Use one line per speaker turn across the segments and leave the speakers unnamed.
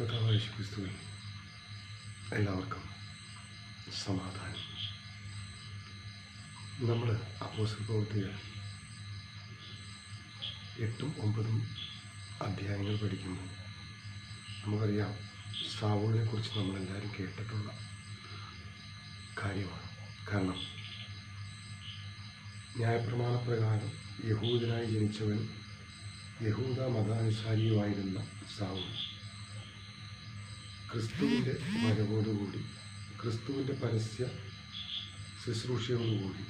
കഥാവായ ക്രിസ്തുവിൽ. എല്ലാവർക്കും സമാധാനം. നമ്മൾ അപ്പോസൽ പ്രവൃത്തികൾ എട്ടും ഒമ്പതും അധ്യായങ്ങൾ പഠിക്കുമ്പോൾ നമുക്കറിയാം സാവോളിനെ കുറിച്ച് നമ്മളെല്ലാവരും കേട്ടിട്ടുള്ള കാര്യമാണ്. കാരണം ന്യായപ്രമാണ പ്രകാരം യഹൂദനായി ജനിച്ചവൻ യഹൂദ മതാനുസാരിയുമായിരുന്ന സാവുൾ. ക്രിസ്തുവിന്റെ വരവോടുകൂടി ക്രിസ്തുവിന്റെ പരസ്യ ശുശ്രൂഷയോടുകൂടി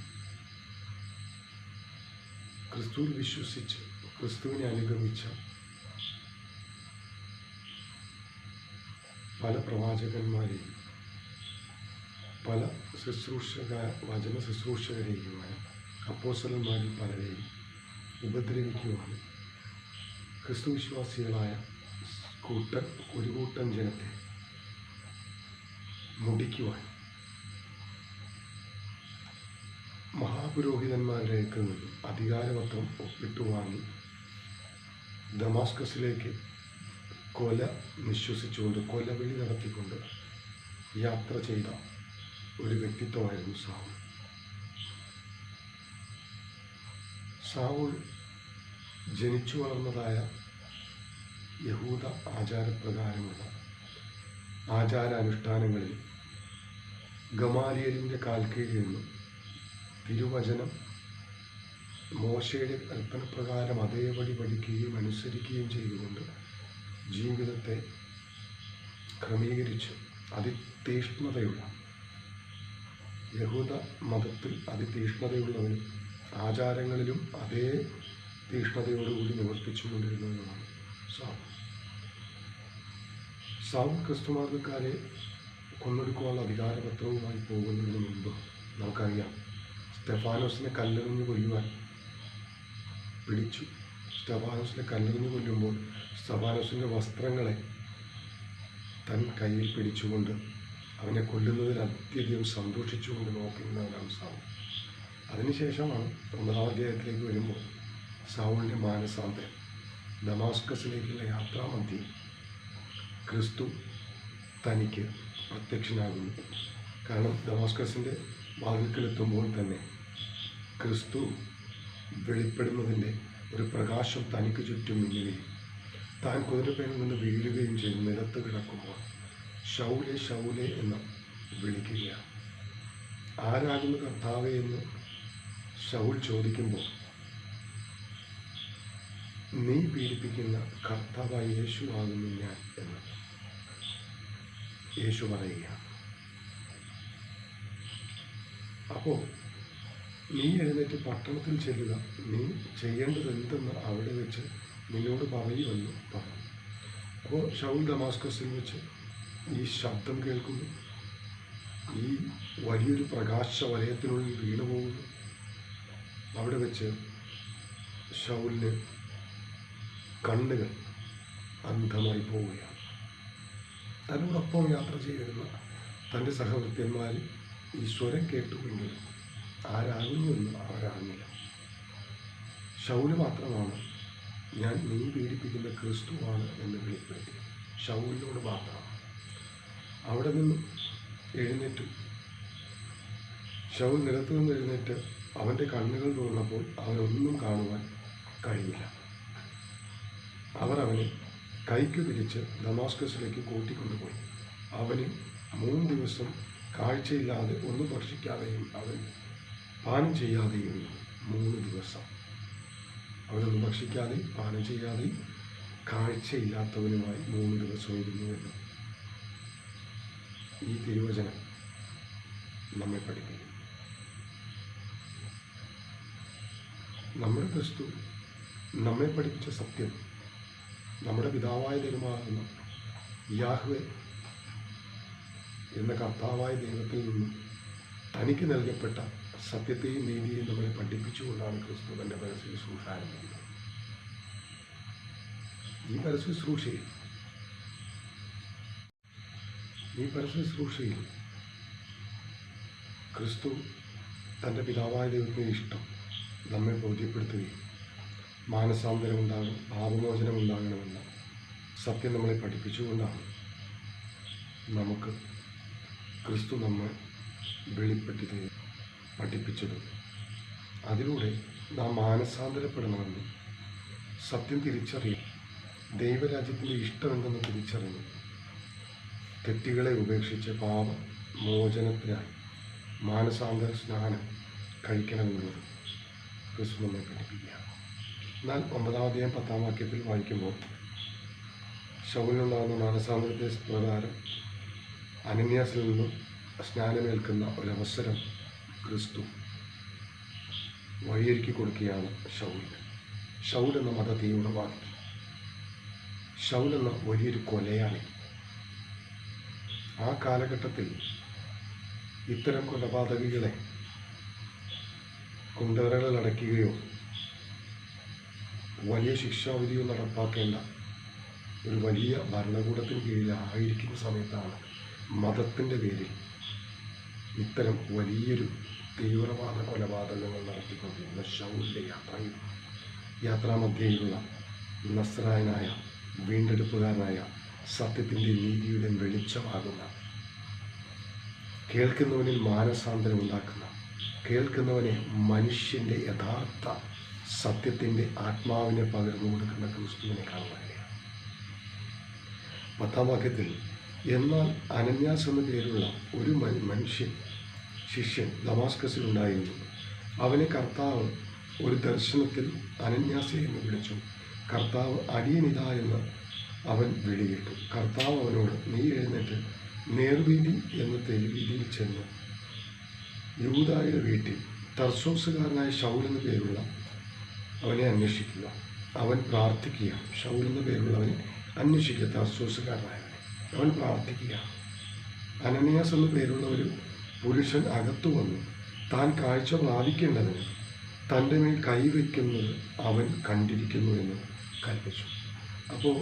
ക്രിസ്തുവിൽ വിശ്വസിച്ച് ക്രിസ്തുവിനെ അനുഗമിച്ച പല പ്രവാചകന്മാരെയും പല ശുശ്രൂഷക വചന ശുശ്രൂഷകരെയുമായ അപ്പോസലന്മാരിൽ പലരെയും ഉപദ്രവിക്കുവാനും ക്രിസ്തു വിശ്വാസികളായ കൂട്ടം ഒരു കൂട്ടം ജനത്തെ മുടിക്കുവാൻ. മഹാപുരോഹിതന്മാരുടെ അടുക്കൽ നിന്നും അധികാരപത്രം ഒപ്പിട്ടു വാങ്ങി ദമാസ്കസിലേക്ക് കൊല നിശ്വസിച്ചുകൊണ്ട് കൊലവിളി നടത്തിക്കൊണ്ട് യാത്ര ചെയ്ത ഒരു വ്യക്തിത്വമായിരുന്നു സാവുൾ. സാവുൾ ജനിച്ചു വളർന്നതായ യഹൂദ ആചാരപ്രകാരമുള്ള ആചാരാനുഷ്ഠാനങ്ങളിൽ ഗമാലിയലിന്റെ കാൽക്കീഴിൽ നിന്ന് തിരുവചനം മോശയുടെ കൽപ്പനപ്രകാരം അതേപടി പഠിക്കുകയും അനുസരിക്കുകയും ചെയ്തുകൊണ്ട് ജീവിതത്തെ ക്രമീകരിച്ച് അതിതീഷ്ണതയുള്ള യഹൂദ മതത്തിൽ അതിതീഷ്ണതയുള്ളവരും ആചാരങ്ങളിലും അതേ തീഷ്ണതയോടുകൂടി നിവർത്തിച്ചുകൊണ്ടിരുന്നവരുമാണ് സാവ് സാവ് ക്രിസ്തുമാർഗക്കാരെ കൊന്നൊടുക്കുവാനുള്ള അധികാരപത്രവുമായി പോകുന്നതിന് മുമ്പ് നമുക്കറിയാം സ്റ്റെഫാനോസിനെ കല്ലെറിഞ്ഞ് കൊല്ലുവാൻ പിടിച്ചു. സ്റ്റെഫാനോസിനെ കല്ലെറിഞ്ഞ് കൊല്ലുമ്പോൾ സ്റ്റെഫാനോസിന്റെ വസ്ത്രങ്ങളെ തൻ കയ്യിൽ പിടിച്ചുകൊണ്ട് അവനെ കൊല്ലുന്നതിൽ അത്യധികം സന്തോഷിച്ചുകൊണ്ട് നോക്കുന്നവനാണ് സാവു. അതിനുശേഷമാണ് ഒമ്പതാം അധ്യായത്തിലേക്ക് വരുമ്പോൾ സാവുളിന്റെ മാനസാന്തരം. ഡമാസ്കസിലേക്കുള്ള യാത്രാമധ്യേ ക്രിസ്തു തനിക്ക് പ്രത്യക്ഷനാകുന്നു കാരണം ഡമോസ്കസിന്റെ വാതിൽക്കലെത്തുമ്പോൾ തന്നെ ക്രിസ്തു വെളിപ്പെടുന്നതിന്റെ ഒരു പ്രകാശം തനിക്ക് ചുറ്റും മിന്നുകയും താൻ കുതിരപ്പേനിൽ നിന്ന് വീഴുകയും ചെയ്ത് നിലത്ത് കിടക്കുമ്പോൾ ഷൗലെ ഷൗലെ എന്ന് വിളിക്കുകയാണ്. ആരാകുന്നു കർത്താവെ എന്ന് ഷൗൽ ചോദിക്കുമ്പോൾ നീ പീഡിപ്പിക്കുന്ന കർത്താവായ യേശു ആകുന്നു ഞാൻ എന്ന്. യേശു പറയുകയാണ് അപ്പോൾ നീ എഴുന്നേറ്റ് പട്ടണത്തിൽ ചെല്ലുക. നീ ചെയ്യേണ്ടത് എന്തെന്ന് അവിടെ വെച്ച് നിന്നോട് പറയുമെന്ന് പറഞ്ഞു. അപ്പോൾ ഷൗൽ ദമാസ്കസിൽ വെച്ച് ഈ ശബ്ദം കേൾക്കുന്നു. ഈ വലിയൊരു പ്രകാശ വലയത്തിനുള്ളിൽ വീണു പോകുന്നു. അവിടെ വെച്ച് ഷൗലിന് കണ്ണുകൾ അന്ധമായി പോവുകയാണ്. തന്നോടൊപ്പം യാത്ര ചെയ്തിരുന്ന തന്റെ സഹവൃത്യന്മാർ ഈ സ്വരം കേട്ടുവെങ്കിലും ആരാകുന്നുവെന്ന് അവരറിഞ്ഞില്ല. ഷൗൽ മാത്രമാണ് ഞാൻ നീ പീഡിപ്പിക്കുന്ന ക്രിസ്തുവാണ് എന്ന് വെളിപ്പെടുത്തി. ഷൗലിനോട് മാത്രമാണ് അവിടെ നിന്നും എഴുന്നേറ്റു. ഷൗൽ നിലത്തു നിന്ന് എഴുന്നേറ്റ് അവന്റെ കണ്ണുകൾ തുറന്നപ്പോൾ അവനൊന്നും കാണുവാൻ കഴിഞ്ഞില്ല. അവർ അവനെ കൈക്ക് തിരിച്ച് ദമാസ്കസിലേക്ക് കൂട്ടിക്കൊണ്ടുപോയി. അവന് മൂന്ന് ദിവസം കാഴ്ചയില്ലാതെ ഒന്നും ഭക്ഷിക്കാതെയും അവൻ പാനം ചെയ്യാതെയും മൂന്ന് ദിവസം. അവനൊന്നും ഭക്ഷിക്കാതെ പാനം ചെയ്യാതെ കാഴ്ചയില്ലാത്തവനുമായി മൂന്ന് ദിവസം ഇരുന്നുവെന്ന് ഈ തിരുവചനം നമ്മെ പഠിപ്പിക്കും നമ്മുടെ ക്രിസ്തു നമ്മെ പഠിപ്പിച്ച സത്യം നമ്മുടെ പിതാവായ ദൈവമാകുന്ന യാഹ്വെ എന്ന കർത്താവായ ദൈവത്തിൽ നിന്നും തനിക്ക് നൽകപ്പെട്ട സത്യത്തെയും നീതിയെയും നമ്മളെ പഠിപ്പിച്ചുകൊണ്ടാണ് ക്രിസ്തു തന്റെ പരസ്യ ശുശ്രൂഷ ആരംഭിക്കുന്നത് ഈ പരസ്യ ശുശ്രൂഷയിൽ ഈ പരസ്യ ശുശ്രൂഷയിൽ ക്രിസ്തു തന്റെ പിതാവായ ദൈവത്തിന് ഇഷ്ടം നമ്മെ ബോധ്യപ്പെടുത്തുകയും മാനസാന്തരം ഉണ്ടാകും പാപമോചനം ഉണ്ടാകണമെന്ന സത്യം നമ്മളെ പഠിപ്പിച്ചുകൊണ്ടാണ് നമുക്ക് ക്രിസ്തു നമ്മെ വെളിപ്പെട്ടിത് പഠിപ്പിച്ചത്. അതിലൂടെ നാം മാനസാന്തരപ്പെടണമെന്ന് സത്യം തിരിച്ചറിയും ദൈവരാജ്യത്തിന്റെ ഇഷ്ടമെന്തെന്ന് തിരിച്ചറിഞ്ഞു തെറ്റുകളെ ഉപേക്ഷിച്ച് പാപ മോചനത്തിനായി മാനസാന്തര സ്നാനം കഴിക്കണമെന്നുള്ളത് ക്രിസ്തു നമ്മെ പഠിപ്പിക്കുക എന്നാൽ ഒമ്പതാം അധ്യായം പത്താം വാക്യത്തിൽ വായിക്കുമ്പോൾ ശൗലിനുണ്ടാകുന്ന മാനസാന്തരത്തെ പ്രകാരം അനന്യാസിൽ നിന്നും സ്നാനമേൽക്കുന്ന ഒരവസരം ക്രിസ്തു വഴിയൊരുക്കി കൊടുക്കുകയാണ് ഷൗലിന് ഷൗൽ എന്ന മത തീവ്രവാദി ഷൗൽ എന്ന വലിയൊരു കൊലയാളി ആ കാലഘട്ടത്തിൽ ഇത്തരം കൊലപാതകികളെ കുണ്ടറകളിൽ അടയ്ക്കുകയോ വലിയ ശിക്ഷാവിധിയുള്ള നടപ്പാക്കേണ്ട ഒരു വലിയ ഭരണകൂടത്തിന് കീഴിലായിരിക്കുന്ന സമയത്താണ് മതത്തിന്റെ പേരിൽ ഇത്തരം വലിയൊരു തീവ്രവാദ കൊലപാതകങ്ങൾ നടത്തിക്കൊണ്ടിരുന്ന ഷൗലിന്റെ യാത്രയിൽ യാത്രാമധ്യയിലുള്ള നസ്രായനായ വീണ്ടെടുപ്പുകാരനായ സത്യത്തിന്റെ നീതിയുടെ വെളിച്ചമാകുന്ന കേൾക്കുന്നവനിൽ മാനസാന്തരം ഉണ്ടാക്കുന്ന കേൾക്കുന്നവനെ മനുഷ്യന്റെ യഥാർത്ഥ സത്യത്തിന്റെ ആത്മാവിനെ പകർന്നു കൊടുക്കുന്ന ക്രിസ്തുവിനെ കാണുവാനിടയാണ് പത്താം വാക്യത്തിൽ എന്നാൽ അനന്യാസ് എന്ന പേരുള്ള ഒരു മനുഷ്യൻ ശിഷ്യൻ ദമാസ്കസിൽ ഉണ്ടായിരുന്നു. അവനെ കർത്താവ് ഒരു ദർശനത്തിൽ അനന്യാസെ എന്ന് വിളിച്ചു. കർത്താവ് അടിയനിതാ എന്ന് അവൻ വിളിയിട്ടു. കർത്താവ് അവനോട് നീ എഴുന്നേറ്റ് നേർവീതി എന്ന തെരുവീതിയിൽ ചെന്ന് യൂതായുടെ വീട്ടിൽ തർസോസുകാരനായ ഷൗൽ എന്ന പേരുള്ള അവനെ അന്വേഷിക്കുക. അവൻ പ്രാർത്ഥിക്കുക. ഷൗൽ എന്ന പേരുള്ളവനെ അന്വേഷിക്കുക. തർസോസുകാരനായവനെ അവൻ പ്രാർത്ഥിക്കുക. അനനിയാസ് എന്ന പേരുള്ള ഒരു പുരുഷൻ അകത്തു വന്നു. താൻ കാഴ്ച പ്രാപിക്കേണ്ടതിന് തന്റെ മേൽ കൈവയ്ക്കുന്നത് അവൻ കണ്ടിരിക്കുന്നു എന്ന് കൽപ്പിച്ചു. അപ്പോൾ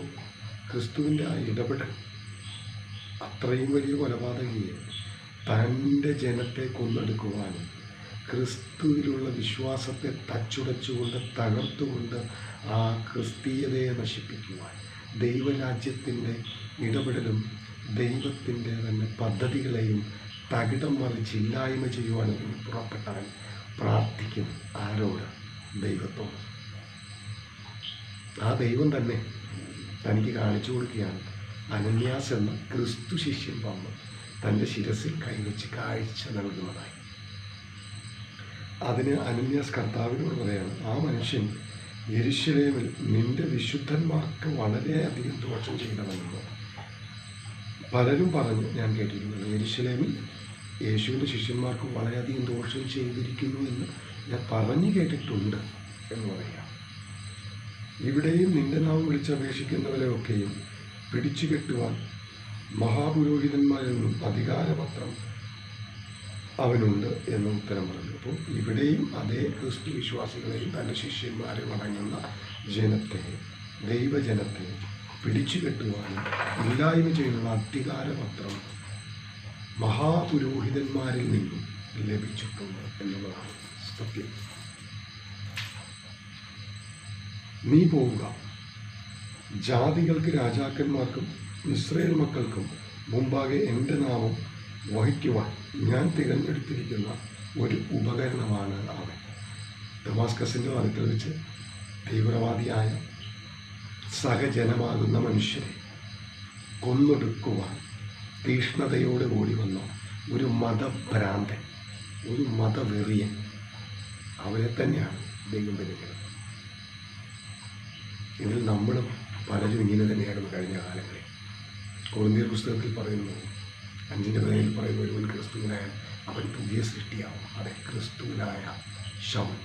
ക്രിസ്തുവിന്റെ ആ ഇടപെടൽ അത്രയും വലിയ കൊലപാതകയെ തന്റെ ജനത്തെ കൊന്നെടുക്കുവാനും ക്രിസ്തുവിലുള്ള വിശ്വാസത്തെ തച്ചുടച്ചുകൊണ്ട് തകർത്തുകൊണ്ട് ആ ക്രിസ്തീയതയെ നശിപ്പിക്കുവാൻ ദൈവരാജ്യത്തിന്റെ ഇടപെടലും ദൈവത്തിന്റെ തന്നെ പദ്ധതികളെയും തകിടം മറിച്ച് ഇല്ലായ്മ ചെയ്യുവാനും പുറപ്പെട്ടവൻ പ്രാർത്ഥിക്കും ആരോട്? ദൈവത്തോട്. ആ ദൈവം തന്നെ തനിക്ക് കാണിച്ചു കൊടുക്കുകയാണ്. അനന്യാസ് എന്ന ക്രിസ്തു ശിഷ്യൻ വന്ന് തന്റെ ശിരസിൽ കൈവച്ച് കാഴ്ച നൽകുന്നതായി. അതിന് അനന്യാസ് കർത്താവിനോട് പറയാണ് ആ മനുഷ്യൻ യരിശിലേമിൽ നിന്റെ വിശുദ്ധന്മാർക്ക് വളരെയധികം ദോഷം ചെയ്തവനെന്ന് പലരും പറഞ്ഞു ഞാൻ കേട്ടിരിക്കുന്നത് യരിശിലേമിൽ യേശുവിന്റെ ശിഷ്യന്മാർക്ക് വളരെയധികം ദോഷം ചെയ്തിരിക്കുന്നു എന്ന് ഞാൻ പറഞ്ഞു കേട്ടിട്ടുണ്ട് എന്ന് പറയാം. ഇവിടെയും നിന്റെ നാമം വിളിച്ചപേക്ഷിക്കുന്നവരെയൊക്കെയും പിടിച്ചു കെട്ടുവാൻ മഹാപുരോഹിതന്മാരിൽ നിന്നും അധികാരപത്രം അവനുണ്ട് എന്ന് ഉത്തരം പറഞ്ഞു. അപ്പോൾ ഇവിടെയും അതേ ക്രിസ്തു വിശ്വാസികളെയും തന്റെ ശിഷ്യന്മാരെ അടങ്ങുന്ന ജനത്തെ ദൈവജനത്തെ പിടിച്ചു കെട്ടുവാനും ഇല്ലായ്മ ചെയ്യുന്ന അധികാരപത്രം മഹാപുരോഹിതന്മാരിൽ നിന്നും ലഭിച്ചിട്ടുണ്ട് എന്നുള്ളതാണ് സത്യം. നീ പോവുക. ജാതികൾക്ക് രാജാക്കന്മാർക്കും ഇസ്രയേൽ മക്കൾക്കും മുമ്പാകെ എന്റെ നാമം വഹിക്കുവാൻ ഞാൻ തിരഞ്ഞെടുത്തിരിക്കുന്ന ഒരു ഉപകരണമാണ് അവൻ. ഡമാസ്കസിന്റെ അടുക്കൽ വെച്ച് തീവ്രവാദിയായ സഹജനമാകുന്ന മനുഷ്യരെ കൊന്നൊടുക്കുവാൻ തീഷ്ണതയോട് കൂടി വന്ന ഒരു മതഭ്രാന്തൻ ഒരു മതവെറിയൻ അവരെ തന്നെയാണ് ദൈവം വിളിക്കുന്നത് ഇതിൽ നമ്മളും പലരും ഇങ്ങനെ തന്നെയായിരുന്നു കഴിഞ്ഞ കാലങ്ങളിൽ. കൊളുന്തിയർ പുസ്തകത്തിൽ പറയുന്നു അഞ്ചിന്റെ പേരിൽ പറയുന്നു ഒരുവൻ ക്രിസ്തുവിനായ അവൻ പുതിയ സൃഷ്ടിയാവും. അതെ ക്രിസ്തുവിനായ ശവം.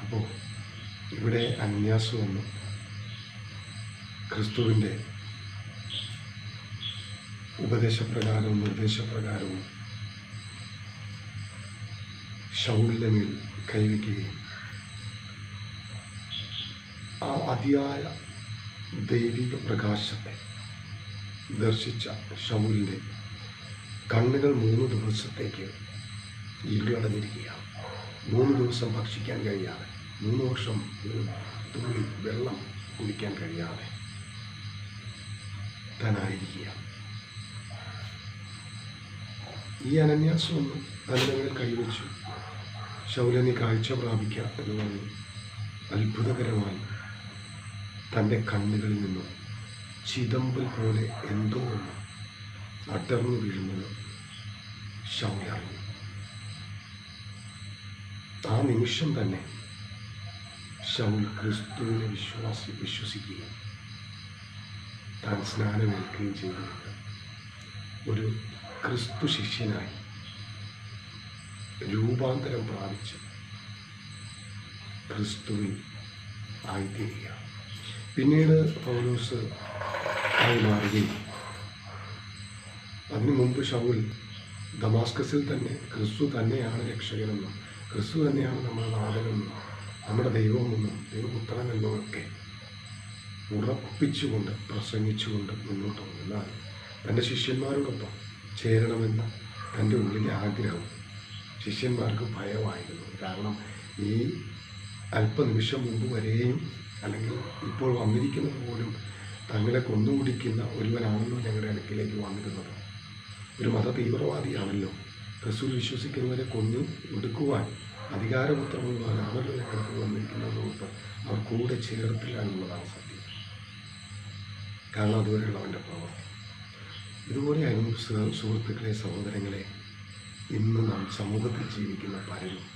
അപ്പോൾ ഇവിടെ അന്യാസ് വന്നു. ക്രിസ്തുവിന്റെ ഉപദേശപ്രകാരവും നിർദ്ദേശപ്രകാരവും ഷൗലിന്റെ മേൽ കൈവയ്ക്കുകയും ആ അതിയായ ദൈവിക പ്രകാശത്തെ ദർശിച്ച ഷൗലിന്റെ കണ്ണുകൾ മൂന്ന് ദിവസത്തേക്ക് ഇരുളടഞ്ഞിരിക്കുകയാണ്. മൂന്ന് ദിവസം ഭക്ഷിക്കാൻ കഴിയാതെ മൂന്ന് വർഷം തുള്ളി വെള്ളം കുടിക്കാൻ കഴിയാതെ തനായിരിക്കുക ഈ അനന്യാസം ഒന്ന് മേൽ കൈവച്ചു. ശൗലനി കാഴ്ച പ്രാപിക്കുക എന്ന് പറഞ്ഞു അത്ഭുതകരമായി തന്റെ കണ്ണുകളിൽ നിന്നും ചിതമ്പൽ പോലെ എന്തോ ഒന്ന് അടർന്നു വീഴുന്നത് ശൗല അറിഞ്ഞു ആ നിമിഷം തന്നെ ശൗൽ ക്രിസ്തുവിനെ വിശ്വാസി വിശ്വസിക്കുകയും താൻ സ്നാനമേൽക്കുകയും ചെയ്തിട്ടുണ്ട് ഒരു ക്രിസ്തു ശിഷ്യനായി രൂപാന്തരം പ്രാപിച്ച് ക്രിസ്തുവിൽ ആയിത്തീരുക പിന്നീട് പൗലോസ് ആയി മാറുകയും അതിനു മുമ്പ് ഷൗൽ ദമാസ്കസിൽ തന്നെ ക്രിസ്തു തന്നെയാണ് രക്ഷകനെന്നും ക്രിസ്തു തന്നെയാണ് നമ്മുടെ നാഥനെന്നും നമ്മുടെ ദൈവമെന്നും ദൈവപുത്രനെന്നും ഒക്കെ ഉറപ്പിച്ചുകൊണ്ട് പ്രസംഗിച്ചുകൊണ്ട് മുന്നോട്ട് പോകുന്നാൽ തന്റെ ശിഷ്യന്മാരോടൊപ്പം ചേരണമെന്ന തന്റെ ഉള്ളിലെ ആഗ്രഹം ശിഷ്യന്മാർക്ക് ഭയമായിരുന്നു. കാരണം ഈ അല്പനിമിഷം മുമ്പ് വരെയും അല്ലെങ്കിൽ ഇപ്പോൾ വന്നിരിക്കുന്നത് പോലും തങ്ങളെ കൊന്നുകുടിക്കുന്ന ഒരുവനാണല്ലോ ഞങ്ങളുടെ അടുക്കിലേക്ക് വന്നിരുന്നത്. ഒരു മത തീവ്രവാദിയാണല്ലോ റസൂൽ വിശ്വസിക്കുന്നവരെ കൊന്നു ഒടുക്കുവാൻ അധികാരപുത്രമുള്ളവരാണല്ലോ ഞങ്ങൾക്ക് വന്നിരിക്കുന്നത് ഓർത്ത് അവർ കൂടെ ചേർത്തില്ല എന്നുള്ളതാണ് സത്യം. കാരണം അതുവരെയുള്ള അവന്റെ പ്രവൃത്തി. ഇതുപോലെയായിരുന്നു സുഹൃത്തുക്കളെ സഹോദരങ്ങളെ ഇന്ന് നാം സമൂഹത്തിൽ ജീവിക്കുന്ന പലരും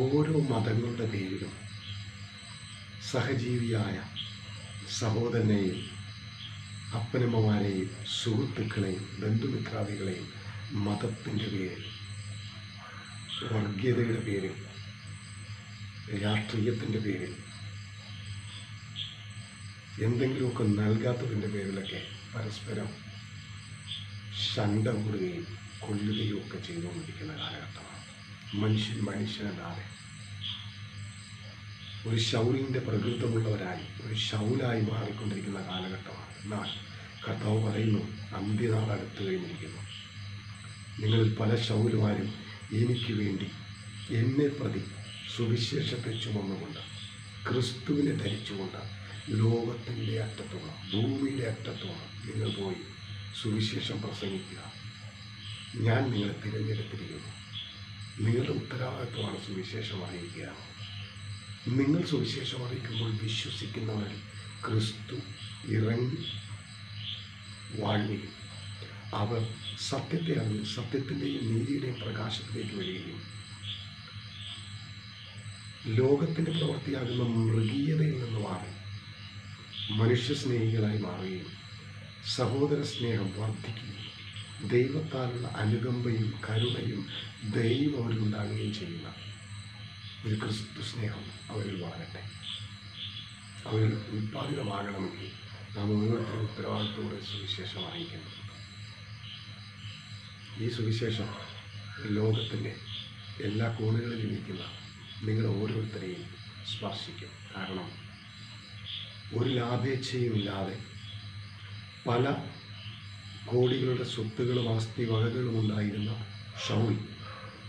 ഓരോ മതങ്ങളുടെ പേരിലും സഹജീവിയായ സഹോദരനെയും അപ്പനമ്മമാരെയും സുഹൃത്തുക്കളെയും ബന്ധുമിത്രാദികളെയും മതത്തിന്റെ പേരിൽ വർഗീയതയുടെ പേരിൽ രാഷ്ട്രീയത്തിന്റെ പേരിൽ എന്തെങ്കിലുമൊക്കെ നൽകാത്തതിന്റെ പേരിലൊക്കെ പരസ്പരം ശണ്ട കൂടുകയും കൊല്ലുകയും ഒക്കെ ചെയ്തുകൊണ്ടിരിക്കുന്ന കാലഘട്ടമാണ്. മനുഷ്യൻ മനുഷ്യനല്ലാതെ ഒരു ശൗലിന്റെ പ്രകൃതമുള്ളവരായി ഒരു ശൗലായി മാറിക്കൊണ്ടിരിക്കുന്ന കാലഘട്ടമാണ്. എന്നാൽ കർത്താവ് പറയുന്നു അന്ത്യനാൾ അടുത്തു കഴിഞ്ഞിരിക്കുന്നു. നിങ്ങളിൽ പല ശൗലുമാരും എനിക്ക് വേണ്ടി എന്നെ പ്രതി സുവിശേഷത്തെ ചുമന്നുകൊണ്ട് ക്രിസ്തുവിനെ ധരിച്ചുകൊണ്ട് ലോകത്തിന്റെ അറ്റത്തോളം ഭൂമിയുടെ അറ്റത്തോളം നിങ്ങൾ പോയി സുവിശേഷം പ്രസംഗിക്കുക. ഞാൻ നിങ്ങളെ തിരഞ്ഞെടുത്തിരിക്കുന്നു. നിങ്ങളുടെ ഉത്തരവാദിത്വമാണ് സുവിശേഷമായിരിക്കുക. നിങ്ങൾ സുവിശേഷം അറിയിക്കുമ്പോൾ വിശ്വസിക്കുന്നവർ ക്രിസ്തു ഇറങ്ങി വാഴുകയും അവർ സത്യത്തെ അറിഞ്ഞ് സത്യത്തിന്റെയും നീതിയുടെയും പ്രകാശത്തിലേക്ക് വരികയും ലോകത്തിന്റെ പ്രവൃത്തിയാകുന്ന മൃഗീയതയിൽ നിന്ന് മാറി മനുഷ്യസ്നേഹികളായി മാറുകയും സഹോദര സ്നേഹം വർദ്ധിക്കുകയും ദൈവത്താലുള്ള അനുകമ്പയും കരുണയും ദൈവം അവരുണ്ടാകുകയും ചെയ്യുന്ന ഒരു ക്രിസ്തു സ്നേഹം അവരിൽ വളരട്ടെ അവരിൽ ഉൽപ്പാദിതമാകണമെങ്കിൽ നാം ഓരോരുത്തരും ഉത്തരവാദിത്തോടെ സുവിശേഷം അറിയിക്കുന്നു ഈ സുവിശേഷം ലോകത്തിന്റെ എല്ലാ കോണുകളിലും ഇരിക്കുന്ന നിങ്ങൾ ഓരോരുത്തരെയും സ്പർശിക്കും. കാരണം ഒരു ലാഭേച്ഛയും ഇല്ലാതെ പല കോടികളുടെ സ്വത്തുകളും ആസ്തി വകകളും ഉണ്ടായിരുന്ന ഷൗൽ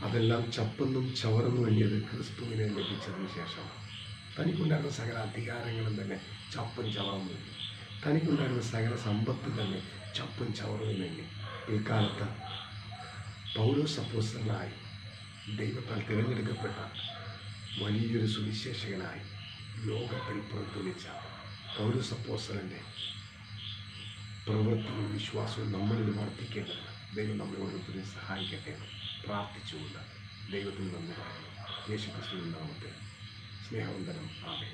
അതെല്ലാം ചപ്പെന്നും ചവറെന്നും എണ്ണിയത് ക്രിസ്തുവിനെ ലഭിച്ചതിന് ശേഷം തനിക്കുണ്ടായിരുന്ന സകല അധികാരങ്ങളും തന്നെ ചപ്പും ചവറും എണ്ണി തനിക്കുണ്ടായിരുന്ന സകല സമ്പത്ത് തന്നെ ചപ്പും ചവറും എണ്ണി പിൽക്കാലത്ത് പൗരോ അപ്പോസ്തലനായി ദൈവത്താൽ തിരഞ്ഞെടുക്കപ്പെട്ട വലിയൊരു സുവിശേഷകനായി ലോകത്തിൽ പ്രതിധ്വനിച്ച പൗരോ അപ്പോസ്തലന്റെ പ്രവൃത്തിയും വിശ്വാസവും നമ്മളിൽ വർദ്ധിക്കേണ്ടത് ദൈവം നമ്മളെ ഓരോരുത്തരെയും സഹായിക്കട്ടെ. പ്രാർത്ഥിച്ചുകൊണ്ട് ദൈവത്തിന് നന്ദി പറയുന്നു യേശു നാമത്തിൽ സ്നേഹവന്ദനം. ആമേ